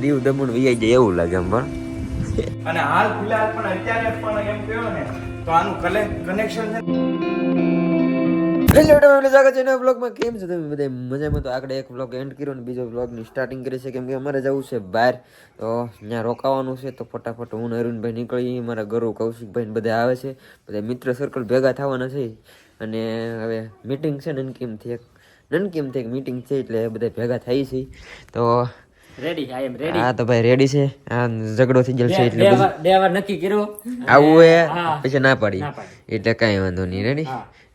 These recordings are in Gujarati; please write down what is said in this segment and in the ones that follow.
દીવ દમણ વી જાય એવું લાગે એમ પણ અને હાલ ફિલહાલ પણ અત્યારે પણ એમ કહ્યો ને તો આનું કનેક્શન છે હેલો તમે સ્વાગત છે નવા બ્લોગમાં કેમ છો તમે બધા? મજામાં? તો આગળ એક બ્લોગ એન્ડ કર્યો ને બીજો બ્લોગની સ્ટાર્ટિંગ કરી છે. કેમ કે અમારે જવું છે બહાર. તો ત્યાં રોકાવાનું છે. તો ફટાફટ હું અરુણભાઈ નીકળી મારા ગરુ કૌશિકભાઈ બધા આવે છે. બધા મિત્ર સર્કલ ભેગા થવાના છે. અને હવે મીટિંગ છે નનકીમથી એક નનકીમથી એક મીટિંગ છે એટલે બધા ભેગા થઈ છે. તો રેડી આઈ એમ રેડી હા તો ભાઈ રેડી છે. આ ઝઘડો થઈ જશે છે એટલે બે વાર નક્કી કર્યો. આવું હે પછી ના પાડી. એટલે કઈ વાંધો નહીં. રેડી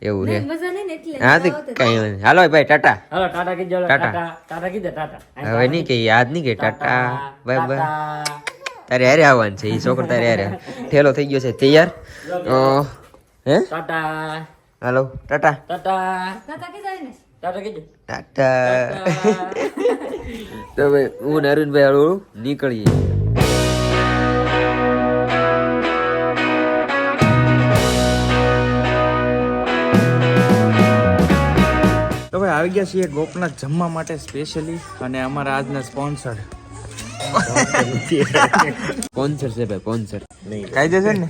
એવું હે મજા નહીં એટલે હા તો કઈ વાંધો. હાલો ભાઈ ટાટા. હાલો ટાટા કીધો ટાટા. ટાટા. કીધો ટાટા. હવે નહીં કે યાદ નહીં કે ટાટા. બાય બાય તારે હારે આવવાનું છે એ છોકરો તારે હારે ઠેલો થઈ ગયો છે તૈયાર? તો હે? ટાટા. હાલો ટાટા. ટાટા. ટાટા કીધો ને ટાટા તો ભાઈ હું ને અરુણભાઈ હળવું નીકળીએ તો ભાઈ આવી ગયા છીએ ગોપનાથ જમવા માટે સ્પેશિયલી અને અમારા આજના સ્પોન્સર સ્પોન્સર છે ભાઈ સ્પોન્સર કાયદેસર ને?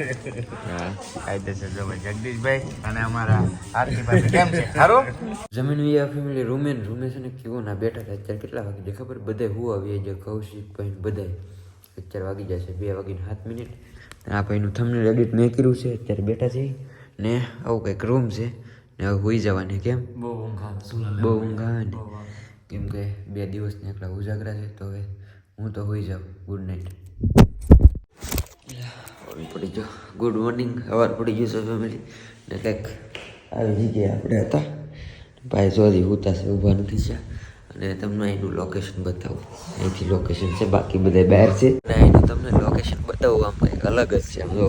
હા. કાયદેસર જો ભાઈ જગદીશભાઈ અને અમારા આરતીભાઈ કેમ છે? સારું જમીન ફેમિલી રૂમે ને રૂમે છે ને કેવો ના બેઠા છે. અત્યારે કેટલા વાગે ખબર? બધા હું આવી જાય કૌશિક ભાઈ બધા અત્યારે વાગી જશે છે બે વાગીને સાત મિનિટ. આ ભાઈનું થમને એડિટ મેં કર્યું છે અત્યારે બેઠા છે. ને આવું કંઈક રૂમ છે. ને હવે હોઈ જવાની કેમ? બહુ ઊંઘ બહુ ઊંઘ આવે ને કેમ કે બે દિવસને એકલા ઉજાગરા છે તો હવે હું તો હોઈ જાઉં. ગુડ નાઇટ પડી ગયો. ગુડ મોર્નિંગ સવાર પડી ગયું છે ફેમિલી ને કંઈક આવી જગ્યાએ આપણે હતા. ભાઈ સોરી ઉતા છે ઊભા નથી છે અને તમને એનું લોકેશન બતાવું. અહીંથી લોકેશન છે બાકી બધા બહાર છે. અને અહીંનું તમને લોકેશન બતાવું આમ કંઈક અલગ જ છે આમ જો.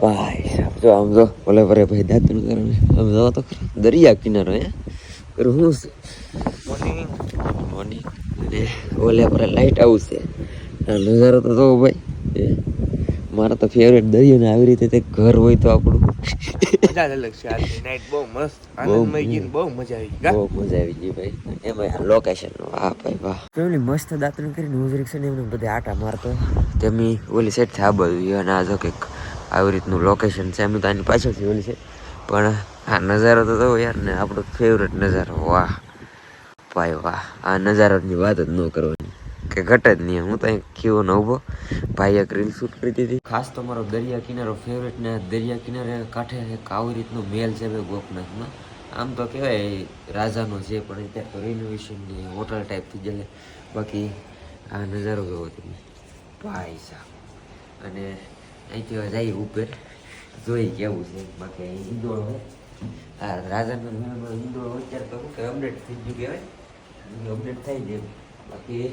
ભાઈ સાહેબ જો આમ જો. ઓલે પરે ભાઈ દાંતનું કારણ આમ જો તો દરિયા કિનારો હે. કરું શું? છે મોર્નિંગ અને ઓલે પર લાઈટ હાઉસ છે. આ નજારો તો જોવો ભાઈ. એ મારા તો ફેવરેટ દરિયો ને આવી રીતે તે ઘર હોય તો આપણું. મજા અલગ છે. આજની નાઈટ બહુ મસ્ત આનંદમય ગઈ ને બહુ મજા આવી ગઈ. બહુ મજા આવી ગઈ ભાઈ. એમાં આ લોકેશન વાહ ભાઈ વાહ. મસ્ત દાંતણ કરીને હું છે ને એમને બધે આટા મારતો. તેમની ઓલી સાઈડથી આ બાજુ અને આ જો કંઈક આવી રીતનું લોકેશન છે. એમ તો આની પાછળથી ઓલી છે પણ આ નજારો તો તો યાર ને આપણો ફેવરેટ નજારો. વાહ. ભાઈ વાહ આ નજારાની વાત જ ન કરવાની. કે ઘટે જ નહીં. હું તો કેવો ન ઊભો. ભાઈ એક રીલ શૂટ કરી દીધી. ખાસ તો મારો દરિયા કિનારો ફેવરેટ ને દરિયા કિનારે કાંઠે એક આવી રીતનું મેલ છે ભાઈ ગોપનાથમાં. આમ તો કહેવાય રાજાનો છે, પણ અત્યારે તો રિનોવેશનની હોટલ ટાઈપ થઈ ગયેલે. બાકી આ નજારો જોવો તમે ભાઈ સાહેબ અને અહીંથી જઈએ ઉપર. જોઈ કેવું છે. બાકી ઈંદોળ હોય. આ રાજાનો મેળમાં ઈંડોળો અત્યારે તો અપડેટ થઈ ગયું કહેવાય. અપડેટ થઈ જાય બાકી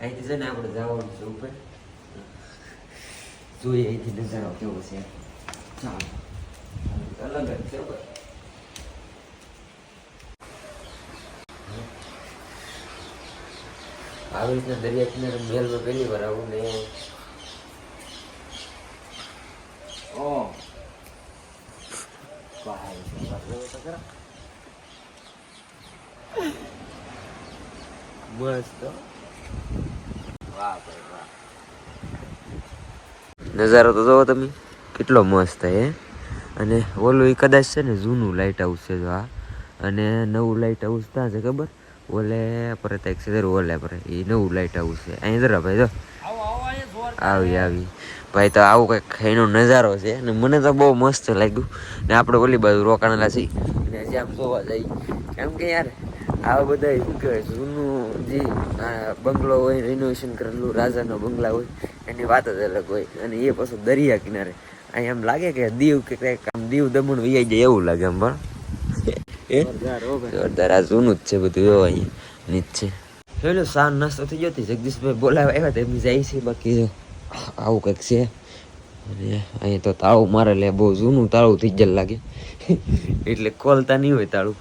અહીંથી છે ને આપણે જવાનું છે ઉપર જોઈએ અહીંથી નજારો કેવો છે ચાલો અલગ જ છે આવી રીતના દરિયા કિનારે મેલમાં પહેલી વાર આવું ને ઓ ભાઈ મસ્ત. વાહ નજારો તો જોવો તમે. કેટલો મસ્ત હે? અને ઓલું એ કદાચ છે ને જૂનું લાઇટ હાઉસ છે જો આ. અને નવું લાઇટ હાઉસ ત્યાં છે ખબર? ઓલે પર એક છે ઓલે પર. એ નવું લાઇટ હાઉસ છે. અહીં જરા ભાઈ જો. આવી આવી. ભાઈ તો આવું કંઈક એનો નજારો છે, અને મને તો બહુ મસ્ત લાગ્યું. ને આપણે ઓલી બાજુ રોકાણેલા છીએ. અને હજી જોવા જઈએ. કેમ કે યાર આવા બધા શું કહેવાય જૂનું જે આ બંગલો હોય રિનોવેશન કરેલું રાજાનો બંગલા હોય એની વાત જ અલગ હોય. અને એ પાછું દરિયા કિનારે. અહીં એમ લાગે કે દીવ કે કંઈક આમ દીવ દમણ વૈયા જાય એવું લાગે આમ પણ. એ? જોરદાર આ જૂનું જ છે બધું એવો અહીંયા નીચ છે. હેલો સાન નાસ્તો થઈ ગયો જગદીશભાઈ બોલાવ્યા આવ્યા તેમ એમની જાય છે બાકી આવું કંઈક છે. અને અહીંયા તો તાળું મારે લે બહુ જૂનું તાળું થઈ જ લાગે. એટલે ખોલતા નહીં હોય તાળું.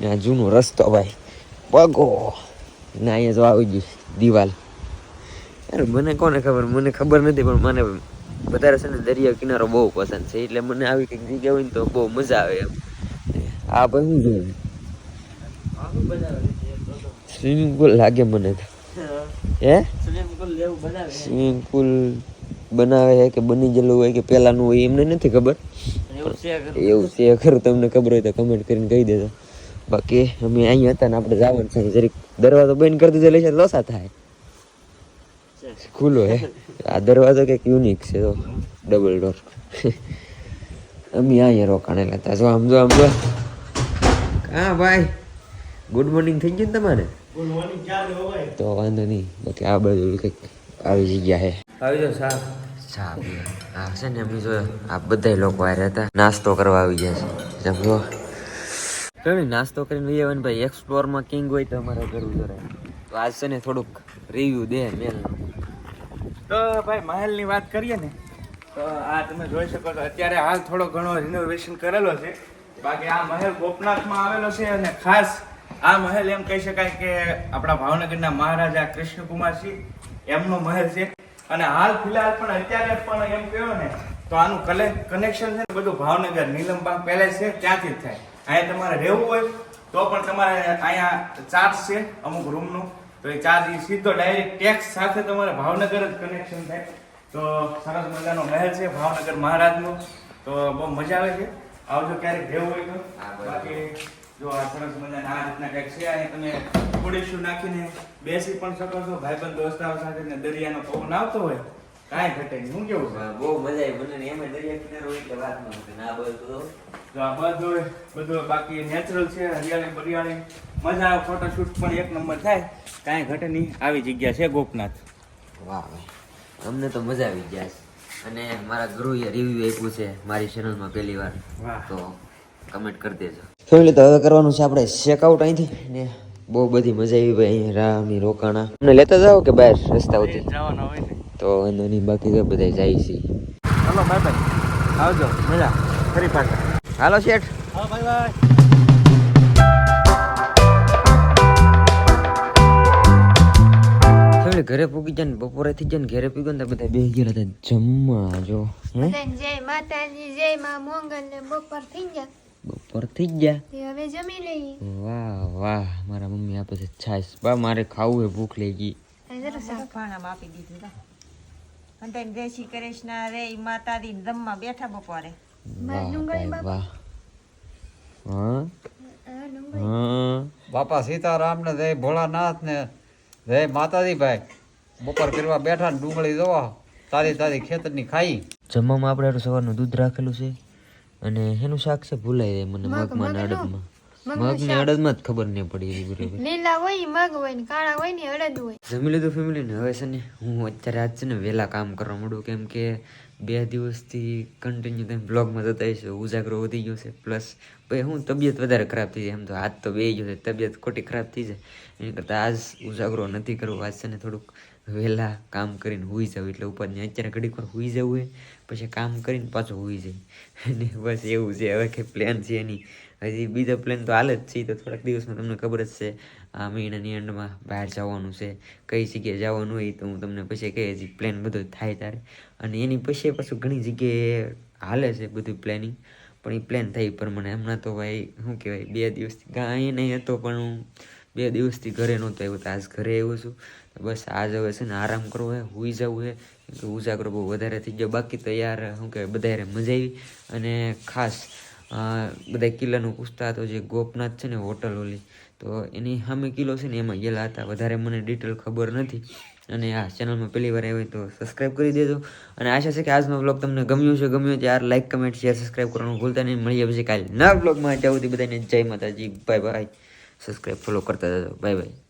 ને આ જૂનો રસ્તો ભાઈ. પગો. ને અહીંયા જો આવી ગયું દિવાલ. યાર મને કોને ખબર? મને ખબર નથી પણ મને વધારે છે ને દરિયા કિનારો બહુ પસંદ છે. એટલે મને આવી કંઈક જગ્યા હોય ને તો બહુ મજા આવે એમ. આ પણ શું જોયું? સ્વિમિંગ પુલ લાગે મને તો. હે? સ્વિમિંગ પુલ બનાવે છે કે બની ગયેલું હોય કે પહેલાંનું હોય એમને નથી ખબર? એવું છે કે એવું છે ખરું તમને ખબર હોય તો કમેન્ટ કરીને કહી દેજો. બાકી અમે અહીંયા હતા ને આપણે જવાનું છે. જરીક દરવાજો બંધ કરી દીધો એટલે લોસા થાય. ખુલ્લો હે. આ દરવાજો કંઈક યુનિક છે તો ડબલ ડોર અમે અહીંયા રોકાણેલા હતા. જો આમ જો આમ જો. હા ભાઈ. ગુડ મોર્નિંગ થઈ ગયું ને તમારે? તો વાંધો નહીં. બાકી આ બધું કંઈક આવી જગ્યા હે આવી જાઓ સાહેબ. હા છે ને અમે જો આ બધા લોકો આવ્યા હતા. નાસ્તો કરવા આવી ગયા છે. સમજો. કઈ નાસ્તો કરીને લઈ આવે ભાઈ. એક્સપ્લોરમાં કિંગ હોય તો અમારે કરવું જોઈએ તો આજ છે ને થોડુંક રિવ્યુ દે મેલ. તો ભાઈ, મહેલની વાત કરીએ ને, તો આ તમે જોઈ શકો છો, અત્યારે હાલ થોડો ઘણો રિનોવેશન કરેલો છે. બાકી આ મહેલ ગોપનાથમાં આવેલો છે અને ખાસ આ મહેલ એમ કહી શકાય કે આપણા ભાવનગરના મહારાજા કૃષ્ણકુમારસિંહ એમનો મહેલ છે. અને હાલ ફિલહાલ પણ અત્યારે પણ એમ કહ્યો ને, તો આનું કનેક્શન છે ને બધું ભાવનગર, નીલમબાગ પેલેસ છે, ત્યાંથી જ થાય. અહીંયા તમારે રહેવું હોય તો પણ તમારે અહીંયા ચાર્જ છે અમુક રૂમનો તો એ ચાર્જ એ સીધો ડાયરેક્ટ ટેક્સ સાથે તમારે ભાવનગર જ કનેક્શન થાય. તો સરસ મજાનો મહેલ છે ભાવનગર મહારાજનો. તો બહુ મજા આવે છે. આવજો ક્યારેક રહેવું હોય તો. બાકી જો આ સરસ મજાના આ રીતના કંઈક છે અને તમે થોડીશું નાખીને બેસી પણ શકો છો. ભાઈબંધ દોસ્તારો સાથે ને દરિયાનો પવન આવતો હોય કાંઈ ઘટે શું હું કેવું બહુ મજા આવી. મને એમાં દરિયા કિનારો હોય એટલે વાત ન ના બધું જો આ બધું બધું બાકી નેચરલ છે હરિયાળી બરિયાળી. મજા આવે ફોટોશૂટ પણ એક નંબર થાય. કાંઈ ઘટે નહીં. આવી જગ્યા છે ગોપનાથ. વાહ ભાઈ અમને તો મજા આવી ગયા છે. અને મારા ગુરુએ રિવ્યુ આપ્યું છે મારી ચેનલમાં પહેલી વાર. વાહ. તો કમેન્ટ કરી દેજો. ફેમિલી તો હવે કરવાનું છે આપણે ચેકઆઉટ અહીંથી. ને બહુ બધી મજા આવી ભાઈ રામ રામની રોકાણા. અમને લેતા જાઓ કે બહાર રસ્તા ઉતરી? જવાના હોય ને. તો વાંધો નહીં બાકી તો બધા જાય છે. ચલો બાય બાય આવજો. મજા. ફરી પાછા. હાલો શેઠ. હા ફેમિલી ઘરે પૂગી જાય ને બપોરે થઈ જાય ને ઘરે પૂગ્યો ને તો બધા બે ગયેલા હતા જમવા જો જય માતાજી જય માં મોંગલ ને બપોર થઈ ગયા. બપોર થઈ ગયા? હવે જમી લઈએ. વાહ વાહ મારા મમ્મી આપે છે છાશ. બા મારે ખાવું હે ભૂખ લઈ ગઈ. ખાણામાં આપી દીધું તા અને જય શ્રી કૃષ્ણ રે માતાજી દમમાં બેઠા બપોરે. બાપા સીતારામ ને જય ભોળાનાથ ને જય માતાજી ભાઈ બપોર કરવા બેઠા ને ડુંગળી જોવા. તારી તારી ખેતરની ખાઈ. જમવામાં આપણે સવારનું દૂધ રાખેલું છે. અને એનું શાક છે ભૂલાઈ જાય મને મગ, મગમાં ને. અડદમાં. મગનું મગ ને અડદમાં જ ખબર નહીં પડી બરોબર. લીલા હોય મગ હોય ને કાળા હોય ને અડદ હોય. જમી લીધું ફેમિલી ને? હવે છે ને હું અત્યારે આજ છે ને વહેલા કામ કરવા માંડું. કેમ કે બે દિવસથી કન્ટિન્યુ તમે બ્લોગમાં જતા હશો, ઉજાગરો વધી ગયો છે. પ્લસ ભાઈ હું તબિયત વધારે ખરાબ થઈ જાય. એમ તો હાથ તો બે ગયો છે, તબિયત ખોટી ખરાબ થઈ જાય. એની કરતાં આજ ઉજાગરો નથી કરવો, આજ છે ને થોડુંક વહેલા કામ કરીને હોઈ જાવ એટલે ઉપરને અત્યારે ઘડીક વાર હોઈ જવું હોય પછી કામ કરીને પાછું હોઈ જાય. અને બસ એવું છે, હવે કંઈ પ્લાન છે એની હજી બીજો પ્લાન તો હાલ જ છે તો થોડાક દિવસમાં તમને ખબર જ છે. આ મહિનાની એન્ડમાં બહાર જવાનું છે, કઈ જગ્યાએ જવાનું હોય તો હું તમને પછી કહે, હજી પ્લાન બધો થાય ત્યારે અને એની પછી પાછું ઘણી જગ્યાએ હાલે છે બધું પ્લાનિંગ પણ એ પ્લાન થઈ પ્રમાણે. હમણાં તો ભાઈ, શું કહેવાય, બે દિવસથી કાંઈ નહીં હતો પણ હું બે દિવસથી ઘરે નહોતો આવ્યો, તો આજ ઘરે આવ્યો છું. બસ આજ હવે છે ને આરામ કરવો હે, હુઈ જવું હે. કે ઉજાગરો બહુ વધારે થઈ ગયો, બાકી તો યાર શું કહેવાય બધા હારે મજા આવી. અને ખાસ બધા કિલ્લાનું પૂછતા હતો જે ગોપનાથ છે ને હોટલ ઓલી, તો એની સામે કિલ્લો છે ને એમાં ગયેલા હતા. વધારે મને ડિટેલ ખબર નથી. અને આ ચેનલમાં પહેલી વાર આવી તો સબસ્ક્રાઈબ કરી દેજો. અને આશા છે કે આજનો બ્લોગ તમને ગમ્યો છે ગમ્યો યાર લાઈક કમેન્ટ શેર સબસ્ક્રાઈબ કરવાનું ભૂલતા નહીં. મળીએ પછી કાલે નવા બ્લોગમાં જવું બધાને જય માતાજી બાય બાય સબસ્ક્રાઈબ ફોલો કરતા જજો બાય બાય